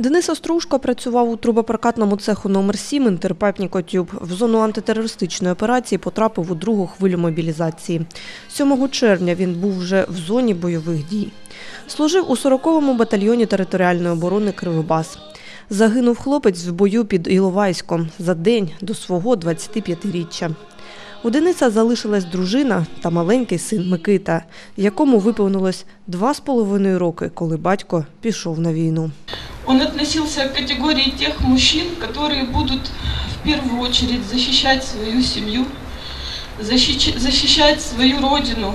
Денис Острушко працював у трубопрокатному цеху номер 7 Інтерпайпнікотюб. В зону антитерористичної операції потрапив у другу хвилю мобілізації. 7 червня він був вже в зоні бойових дій. Служив у 40-му батальйоні територіальної оборони Кривибас. Загинув хлопець в бою під Іловайськом за день до свого 25-річчя. У Дениса залишилась дружина та маленький син Микита, якому виповнилось два з половиною роки, коли батько пішов на війну. Он относился к категории тех мужчин, которые будут в первую очередь защищать свою семью, защищ- защищать свою родину,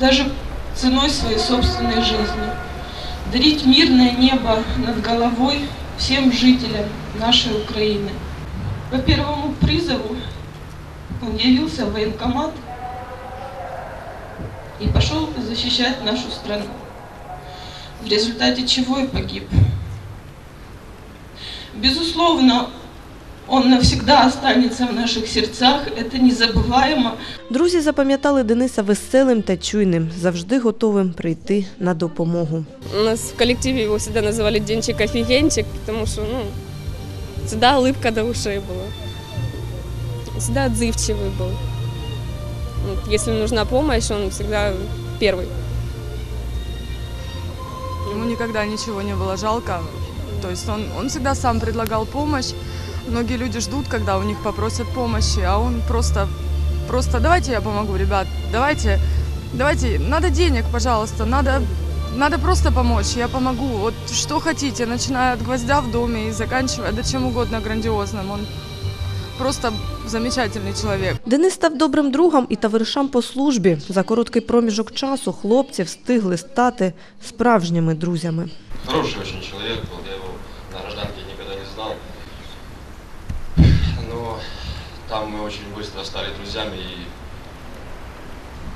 даже ценой своей собственной жизни, дарить мирное небо над головой всем жителям нашей Украины. По первому призову он явился в военкомат и пошел защищать нашу страну, в результате чего и погиб. Безусловно, он навсегда останется в наших сердцах, это незабываемо. Друзі запам'ятали Дениса веселим та чуйним, завжди готовим прийти на допомогу. У нас в коллективе его всегда называли Денчик офигенчик, потому что, ну, всегда улыбка до ушей была. Всегда отзывчивый был. Вот, Если нужна помощь, он всегда первый. Ему никогда ничего не было жалко. То есть он, он всегда сам предлагал помощь. Многие люди ждут, когда у них попросят помощи, а он просто, просто давайте я помогу, ребят, давайте, давайте, надо денег, пожалуйста, надо, надо просто помочь, я помогу. Вот что хотите, начиная от гвоздя в доме и заканчивая до чем угодно грандиозным. Он просто замечательный человек. Денис став добрим другом і товаришам по службі. За короткий проміжок часу хлопці встигли стати справжніми друзями. Хороший очень человек был, я его на гражданке никогда не знал. Но там мы очень быстро стали друзьями, и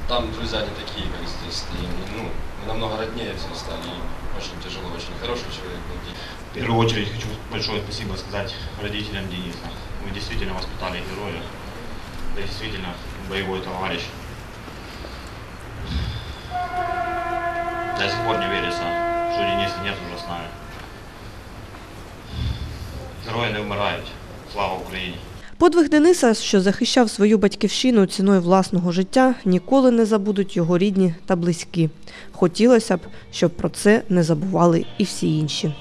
там друзья не такие, как здесь. И, ну, мы намного роднее все стали, и очень тяжело, очень хороший человек был. В первую очередь хочу большое спасибо сказать родителям Дениса. Вы действительно воспитали героя. Вы действительно боевой товарищ. До сих пор не верится, что Дениса нет уже с нами. Герої не вмирають. Слава Україні! Подвиг Дениса, що захищав свою батьківщину ціною власного життя, ніколи не забудуть його рідні та близькі. Хотілося б, щоб про це не забували і всі інші.